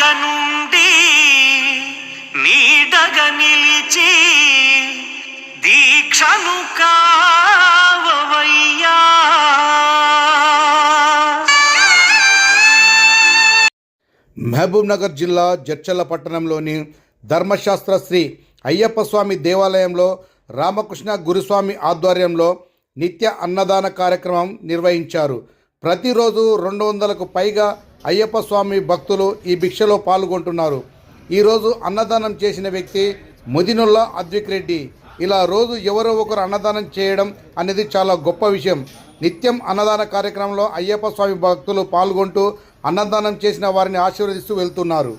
అండగా నుండి నీడగా నిలిచి దీక్షను కావయ్యా. మహబూబ్ నగర్ జిల్లా జడ్చల్ల పట్టణంలోని ధర్మశాస్త్ర శ్రీ అయ్యప్ప స్వామి దేవాలయంలో రామకృష్ణ గురుస్వామి ఆధ్వర్యంలో నిత్య అన్నదాన కార్యక్రమం నిర్వహించారు. ప్రతిరోజు రెండు వందలకు పైగా అయ్యప్ప స్వామి భక్తులు ఈ భిక్షలో పాల్గొంటున్నారు. ఈరోజు అన్నదానం చేసిన వ్యక్తి ముదినుల్లా అద్విక్ రెడ్డి. ఇలా రోజు ఎవరో ఒకరు అన్నదానం చేయడం అనేది చాలా గొప్ప విషయం. నిత్యం అన్నదాన కార్యక్రమంలో అయ్యప్ప స్వామి భక్తులు పాల్గొంటూ అన్నదానం చేసిన వారిని ఆశీర్వదిస్తూ వెళ్తున్నారు.